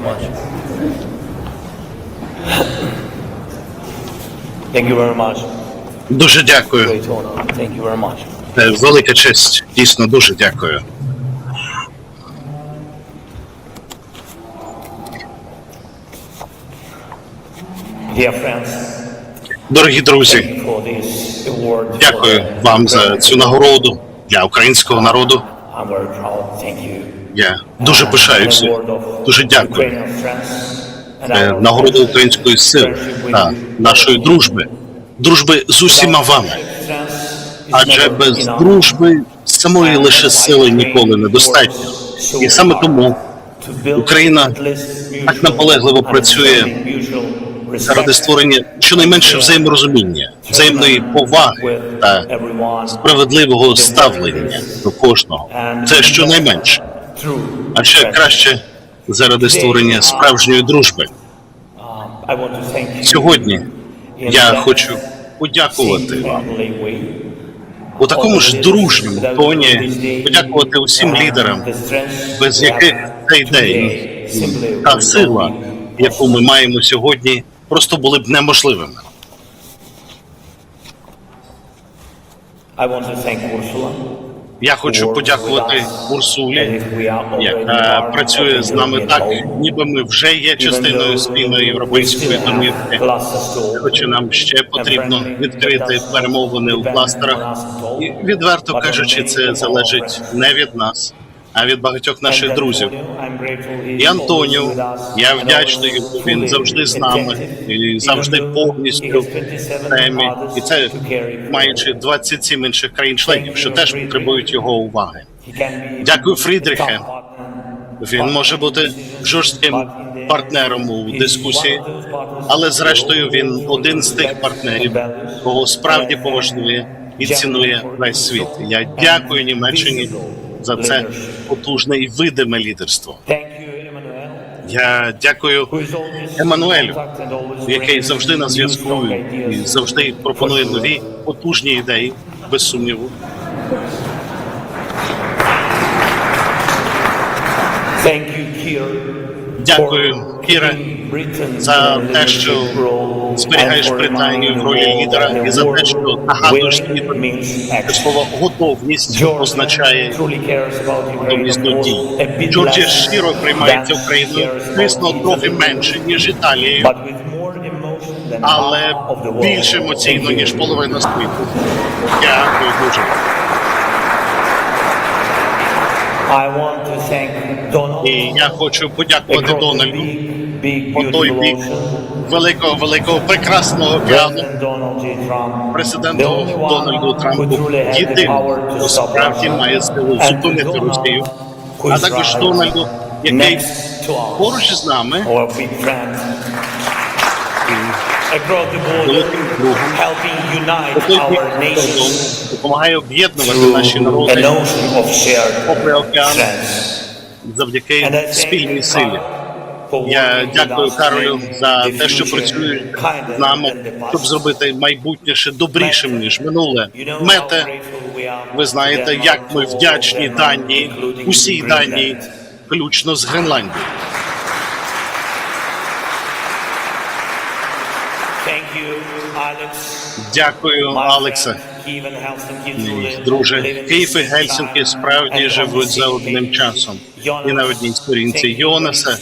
So much. Thank you very much. Дуже дякую. Great honor. Thank you very much. Е, Велика честь. Дійсно, дуже дякую. Dear friends, Дорогі друзі, thank you for this award. for дякую вам за цю нагороду для українського народу. I'm very proud. Я дуже пишаюся. Дуже дякую. Е, our Нагорода української сили та нашої дружби. Дружби з усіма вами. Адже без дружби самої лише сили ніколи недостатньо. І саме тому Україна так наполегливо працює заради створення щонайменше взаєморозуміння, взаємної поваги та справедливого ставлення до кожного. Це щонайменше. А ще краще заради створення справжньої дружби. Um, Сьогодні я хочу подякувати вам. у такому ж дружньому тоні, подякувати усім лідерам, без яких цей день та сила, яку ми маємо сьогодні, просто були б неможливими. I want to thank Ursula, Я хочу подякувати Урсулі, яка працює з нами так, ніби ми вже є частиною спільної європейської домівки. Хоча нам ще потрібно відкрити перемовини у кластерах. І відверто кажучи, це залежить не від нас, а від багатьох наших друзів. І Антоніо, я вдячний, він завжди з нами і завжди повністю темі. І це маючи 27 інших країн-членів, що теж потребують його уваги. Дякую, Фрідріхе. Він може бути жорстким партнером у дискусії, але зрештою він один з тих партнерів, кого справді поважнує і цінує весь світ. Я дякую Німеччині за це потужне і видиме лідерство. Я дякую Еммануелю, який завжди на зв'язку і завжди пропонує нові потужні ідеї, без сумніву. Дякую, Кіре, за те, що зберігаєш Британію в ролі лідера і за те, що нагадуєш світу, що слово готовність означає готовність до дій. Джорджія щиро приймається Україною, звісно, трохи менше ніж Італією, але більш емоційно ніж половина світу. Дякую дуже. І я хочу подякувати Дональду по той бік великого, великого, прекрасного океану, президенту Дональду Трампу, єдиним, хто справді має силу зупинити Росію, а також Дональду, який поруч з нами допомагає об'єднувати наші народи. попри океан завдяки спільній силі. Я дякую Каролю за те, що працює з нами, щоб зробити майбутнє ще добрішим ніж минуле. Мете, ви знаєте, як ми вдячні Данії, усій Данії, включно з Гренландією. Дякую, Алексе. Друже, Київ і Гельсінки справді живуть за одним часом і на одній сторінці. Йонасе,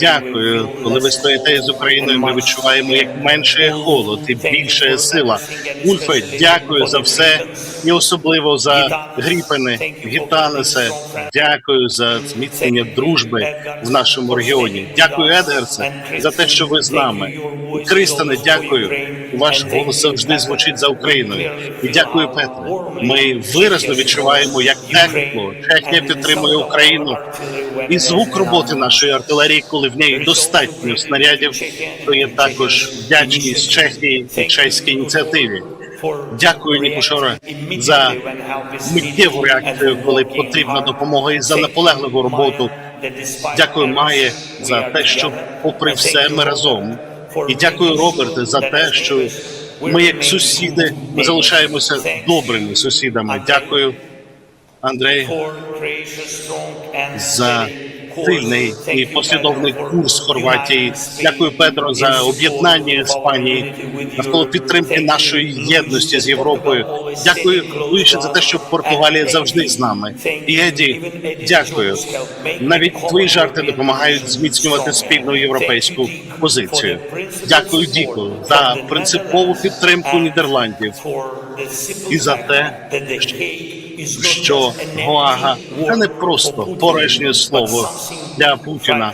дякую. Коли ви стоїте з Україною, ми відчуваємо як менше холод і більше сила. Ульфе, дякую за все і особливо за гріпини, Гітанесе. Дякую за зміцнення дружби в нашому регіоні. Дякую, Едгарсе, за те, що ви з нами. Кристане, дякую. Ваш голос завжди звучить за Україною. І дякую, Петре. Ми виразно відчуваємо, як тепло Чехія підтримує Україну. І звук роботи нашої артилерії, коли в неї достатньо снарядів, то є також вдячність Чехії і чеській ініціативі. Дякую, Нікушоре, за миттєву реакцію, коли потрібна допомога, і за наполегливу роботу. Дякую, Має, за те, що, попри все, ми разом. І дякую, Роберте, за те, що ми, як сусіди, ми залишаємося добрими сусідами. Дякую, Андрей, за сильний і послідовний курс Хорватії. Дякую Педро за об'єднання Іспанії навколо підтримки нашої єдності з Європою. Дякую Луїше за те, що Португалія завжди з нами. І Еді, дякую. Навіть твої жарти допомагають зміцнювати спільну європейську позицію. Дякую, Діку, за принципову підтримку Нідерландів і за те, що Гоага це не просто порожнє слово для Путіна,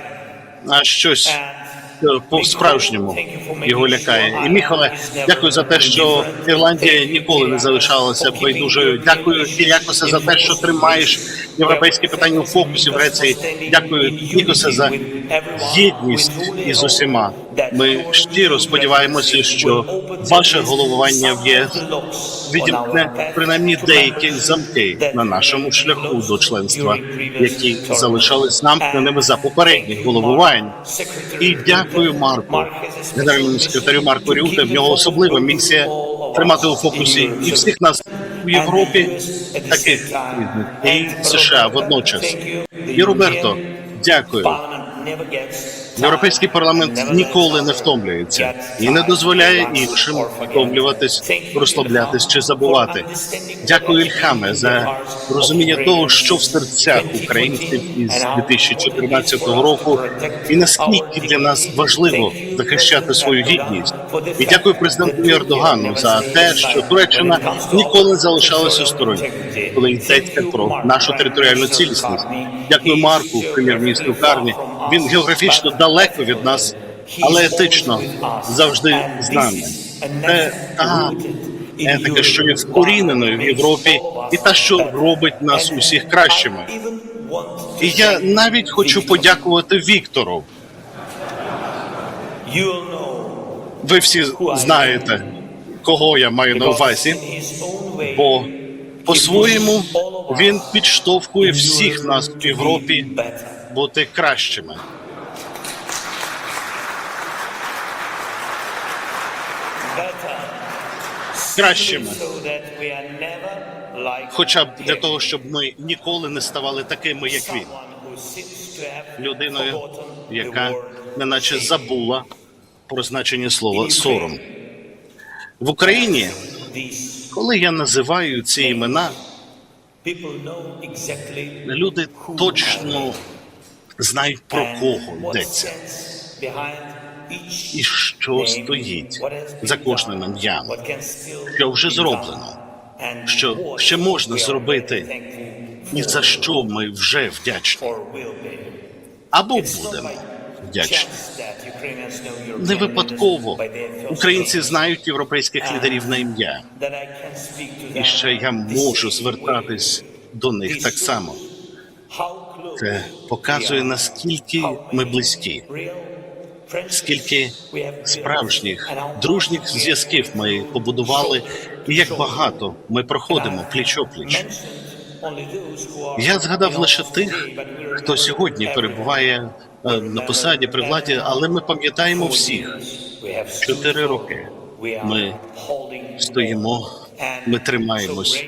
а щось е, по-справжньому його лякає. І Міхале, дякую за те, що Ірландія ніколи не залишалася байдужою. Дякую Кірякосе за те, що тримаєш європейське питання у фокусі в Греції. Дякую Нікосе за єдність із усіма. Ми щиро сподіваємося, що ваше головування в ЄС відімкне принаймні деякі замки на нашому шляху до членства, які залишались намкненими за попередніх головувань. І дякую Марку, генеральному секретарю Марку Рюте. В нього особлива місія тримати у фокусі і всіх нас у Європі, таких і США водночас. І Роберто, дякую. Європейський парламент ніколи не втомлюється і не дозволяє іншим втомлюватись, розслаблятись чи забувати. Дякую Ільхаме за розуміння того, що в серцях українців із 2014 року, і наскільки для нас важливо захищати свою гідність. І дякую президенту Ердогану за те, що Туреччина ніколи не залишалася стороні, коли йдеться про нашу територіальну цілісність. Дякую Марку, прем'єр-міністру Карні. Він географічно далеко від нас, але етично завжди з нами. Це та етика, що є вкоріненою в Європі, і та, що робить нас усіх кращими. І я навіть хочу подякувати Віктору. Ви всі знаєте, кого я маю на увазі, бо по-своєму він підштовхує всіх нас в Європі бути кращими. Кращими. Хоча б для того, щоб ми ніколи не ставали такими, як він, людиною, яка неначе забула про значення слова сором в Україні. Коли я називаю ці імена, люди точно знають про кого йдеться. і що стоїть за кожним ім'ям, що вже зроблено, що ще можна зробити, і за що ми вже вдячні. або будемо вдячні. Не випадково. українці знають європейських лідерів на ім'я, і ще я можу звертатись до них так само. Це показує наскільки ми близькі, скільки справжніх дружніх зв'язків ми побудували, і як багато ми проходимо пліч опліч. Я згадав лише тих, хто сьогодні перебуває е, на посаді при владі, але ми пам'ятаємо всіх. Чотири роки ми стоїмо, ми тримаємось.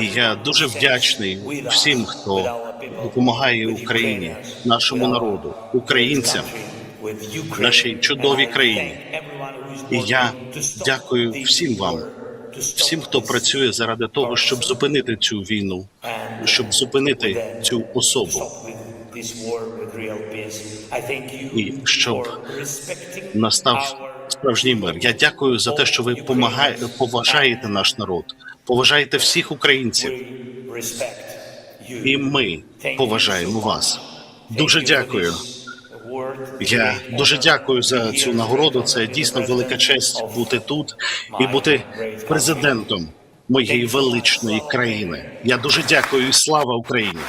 І я дуже вдячний всім, хто допомагає Україні, нашому народу, українцям, нашій чудовій країні. І я дякую всім вам, всім, хто працює заради того, щоб зупинити цю війну, щоб зупинити цю особу, і щоб настав справжній мир. Я дякую за те, що ви помагаєте, поважаєте наш народ, поважаєте всіх українців, і ми поважаємо вас. Дуже дякую. Я дуже дякую за цю нагороду. Це дійсно велика честь бути тут і бути президентом моєї величної країни. Я дуже дякую і слава Україні.